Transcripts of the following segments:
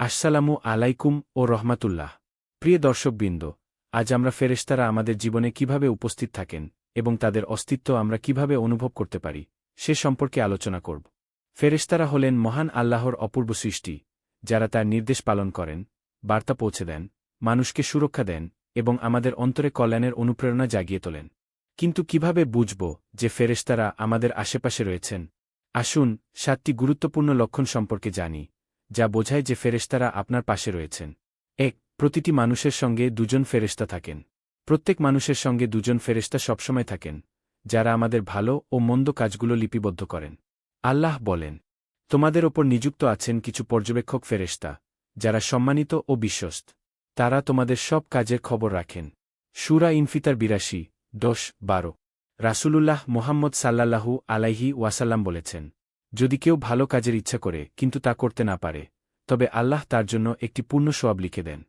আসসালামু আলাইকুম ও রহমাতুল্লাহ। প্রিয় দর্শকবৃন্দ, আজ আমরা ফেরেশতারা আমাদের জীবনে কীভাবে উপস্থিত থাকেন এবং তাদের অস্তিত্ব আমরা কীভাবে অনুভব করতে পারি, সে সম্পর্কে আলোচনা করব। ফেরেশতারা হলেন মহান আল্লাহর অপূর্ব সৃষ্টি, যারা তার নির্দেশ পালন করেন, বার্তা পৌঁছে দেন, মানুষকে সুরক্ষা দেন এবং আমাদের অন্তরে কল্যাণের অনুপ্রেরণা জাগিয়ে তোলেন। কিন্তু কীভাবে বুঝব যে ফেরেশতারা আমাদের আশেপাশে রয়েছেন? আসুন সাতটি গুরুত্বপূর্ণ লক্ষণ সম্পর্কে জানি। যা বোঝায় যে ফেরেশতারা আপনার পাশে রয়েছেন। এক, প্রতিটি মানুষের সঙ্গে দুজন ফেরেশতা থাকেন। প্রত্যেক মানুষের সঙ্গে দুজন ফেরেশতা সবসময় থাকেন, যারা আমাদের ভালো ও মন্দ কাজগুলো লিপিবদ্ধ করেন। আল্লাহ বলেন, তোমাদের ওপর নিযুক্ত আছেন কিছু পর্যবেক্ষক ফেরেশতা, যারা সম্মানিত ও বিশ্বস্ত। তারা তোমাদের সব কাজের খবর রাখেন। সুরা ইনফিতার বিরাশি, দশ, বারো। রাসূলুল্লাহ মোহাম্মদ সাল্লাল্লাহু আলাইহি ওয়াসাল্লাম বলেছেন যদি কেউ ভালো কাজের ইচ্ছা করে, কিন্তু তা করতে না পারে, তবে আল্লাহ তার জন্য একটি পূর্ণ সোয়াব লিখে দেন।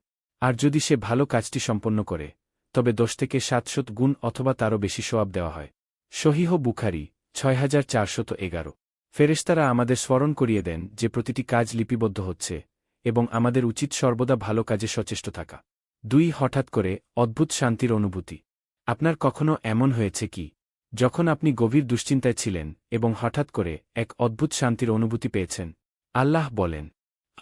আর যদি সে ভালো কাজটি সম্পন্ন করে, তবে দশ থেকে সাতশত গুণ অথবা তারও বেশি সোয়াব দেওয়া হয়। সহিহ বুখারি ছয় হাজার চারশত এগারো। ফেরেশতারা আমাদের স্মরণ করিয়ে দেন যে প্রতিটি কাজ লিপিবদ্ধ হচ্ছে এবং আমাদের উচিত সর্বদা ভালো কাজে সচেষ্ট থাকা। দুই হঠাৎ করে অদ্ভুত শান্তির অনুভূতি। আপনার কখনো এমন হয়েছে কি? যখন আপনি গভীর দুশ্চিন্তায় ছিলেন এবং হঠাৎ করে এক অদ্ভুত শান্তির অনুভূতি পেয়েছেন, আল্লাহ বলেন,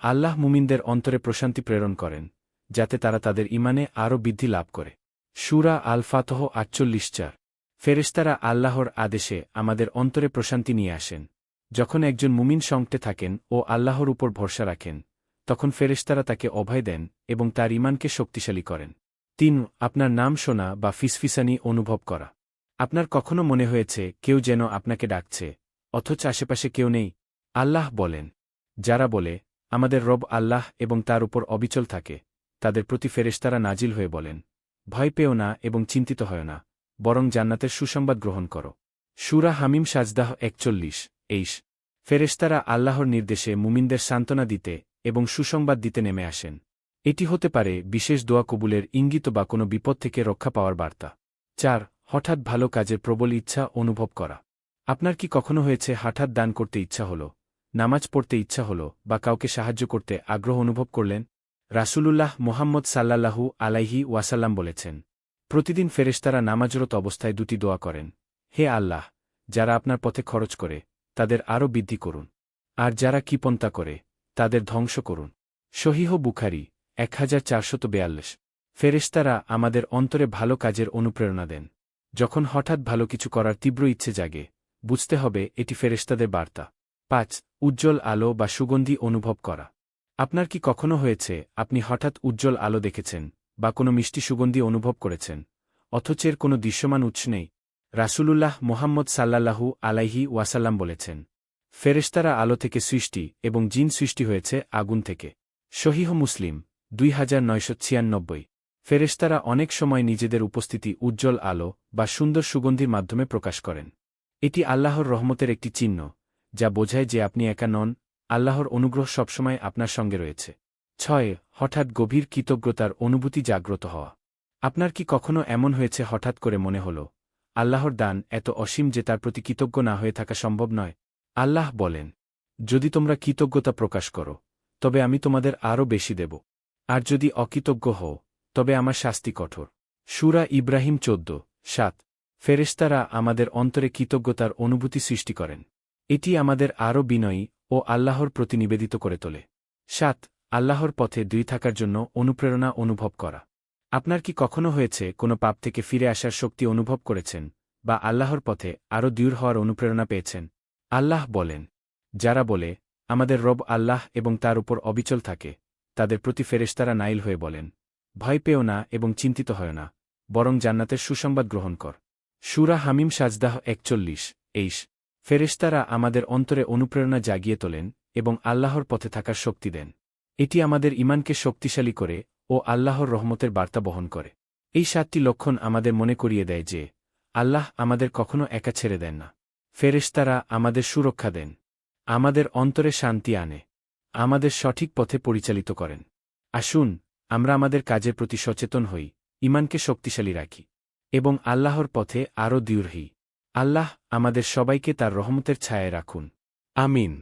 আল্লাহ মুমিনদের অন্তরে প্রশান্তি প্রেরণ করেন, যাতে তারা তাদের ইমানে আরও বৃদ্ধি লাভ করে। সুরা আল ফাতহ আটচল্লিশ চার। ফেরেশতারা আল্লাহর আদেশে আমাদের অন্তরে প্রশান্তি নিয়ে আসেন। যখন একজন মুমিন সংকটে থাকেন ও আল্লাহর উপর ভরসা রাখেন, তখন ফেরেশতারা তাকে অভয় দেন এবং তার ইমানকে শক্তিশালী করেন। তিন, আপনার নাম শোনা বা ফিসফিসানি অনুভব করা। আপনার কখনো মনে হয়েছে কেউ যেন আপনাকে ডাকছে, অথচ আশেপাশে কেউ নেই? আল্লাহ বলেন, যারা বলে, আমাদের রব আল্লাহ এবং তার উপর অবিচল থাকে, তাদের প্রতি ফেরেশতারা নাজিল হয়ে বলেন, ভয় পেও না এবং চিন্তিত হয় না, বরং জান্নাতের সুসংবাদ গ্রহণ করো। সুরা হামিম সাজদাহ একচল্লিশ এইস ফেরেশতারা আল্লাহর নির্দেশে মুমিনদের সান্ত্বনা দিতে এবং সুসংবাদ দিতে নেমে আসেন। এটি হতে পারে বিশেষ দোয়া কবুলের ইঙ্গিত বা কোনো বিপদ থেকে রক্ষা পাওয়ার বার্তা। চার হঠাৎ ভালো কাজের প্রবল ইচ্ছা অনুভব করা। আপনার কি কখনো হয়েছে হঠাৎ দান করতে ইচ্ছা হল, নামাজ পড়তে ইচ্ছা হল, বা কাউকে সাহায্য করতে আগ্রহ অনুভব করলেন? রাসূলুল্লাহ মোহাম্মদ সাল্লাল্লাহু আলাইহি ওয়াসাল্লাম বলেছেন, প্রতিদিন ফেরেশতারা নামাজরত অবস্থায় দুটি দোয়া করেন। হে আল্লাহ, যারা আপনার পথে খরচ করে, তাদের আরও বৃদ্ধি করুন। আর যারা কিপন্তা করে, তাদের ধ্বংস করুন। সহিহ বুখারি, এক হাজার চারশত বেয়াল্লিশ। ফেরেশতারা আমাদের অন্তরে ভালো কাজের অনুপ্রেরণা দেন। যখন হঠাৎ ভালো কিছু করার তীব্র ইচ্ছে জাগে, বুঝতে হবে এটি ফেরেশতাদের বার্তা। পাঁচ, উজ্জ্বল আলো বা সুগন্ধি অনুভব করা। আপনার কি কখনো হয়েছে, আপনি হঠাৎ উজ্জ্বল আলো দেখেছেন, বা কোনো মিষ্টি সুগন্ধি অনুভব করেছেন, অথচ এর কোনো দৃশ্যমান উৎস নেই? রাসূলুল্লাহ মোহাম্মদ সাল্লাল্লাহু আলাইহি ওয়াসাল্লাম বলেছেন, ফেরেশতারা আলো থেকে সৃষ্টি এবং জিন সৃষ্টি হয়েছে আগুন থেকে। সহিহ মুসলিম, দুই হাজার নয়শো ছিয়ানব্বই। ফেরেশতারা অনেক সময় নিজেদের উপস্থিতি উজ্জ্বল আলো বা সুন্দর সুগন্ধির মাধ্যমে প্রকাশ করেন। এটি আল্লাহর রহমতের একটি চিহ্ন, যা বোঝায় যে আপনি একা নন, আল্লাহর অনুগ্রহ সবসময় আপনার সঙ্গে রয়েছে। ছয়, হঠাৎ গভীর কৃতজ্ঞতার অনুভূতি জাগ্রত হওয়া। আপনার কি কখনো এমন হয়েছে হঠাৎ করে মনে হল, আল্লাহর দান এত অসীম যে তার প্রতি কৃতজ্ঞ না হয়ে থাকা সম্ভব নয়? আল্লাহ বলেন, যদি তোমরা কৃতজ্ঞতা প্রকাশ করো, তবে আমি তোমাদের আরও বেশি দেব। আর যদি অকৃতজ্ঞ হও তবে আমার শাস্তি কঠোর। সুরা ইব্রাহিম চোদ্দ, সাত। ফেরেশতারা আমাদের অন্তরে কৃতজ্ঞতার অনুভূতি সৃষ্টি করেন। এটি আমাদের আরও বিনয়ী ও আল্লাহর প্রতি নিবেদিত করে তোলে। সাত, আল্লাহর পথে দুই থাকার জন্য অনুপ্রেরণা অনুভব করা। আপনার কি কখনো হয়েছে কোনো পাপ থেকে ফিরে আসার শক্তি অনুভব করেছেন বা আল্লাহর পথে আরও দূর হওয়ার অনুপ্রেরণা পেয়েছেন? আল্লাহ বলেন, যারা বলে, আমাদের রব আল্লাহ এবং তার উপর অবিচল থাকে, তাদের প্রতি ফেরেশতারা নাইল হয়ে বলেন। ভয় পেও না এবং চিন্তিত হয় না, বরং জান্নাতের সুসংবাদ গ্রহণ কর। সুরা হামিম সাজদাহ একচল্লিশ এইস ফেরেশতারা আমাদের অন্তরে অনুপ্রেরণা জাগিয়ে তোলেন এবং আল্লাহর পথে থাকার শক্তি দেন। এটি আমাদের ইমানকে শক্তিশালী করে ও আল্লাহর রহমতের বার্তা বহন করে। এই সাতটি লক্ষণ আমাদের মনে করিয়ে দেয় যে, আল্লাহ আমাদের কখনো একা ছেড়ে দেন না। ফেরেশতারা আমাদের সুরক্ষা দেন। আমাদের অন্তরে শান্তি আনে। আমাদের সঠিক পথে পরিচালিত করেন। আসুন আমরা আমাদের কাজের প্রতি সচেতন হই ইমানকে শক্তিশালী রাখি, এবং আল্লাহর পথে আরও দূর হই আল্লাহ আমাদের সবাইকে তার রহমতের ছায়ায় রাখুন। আমিন।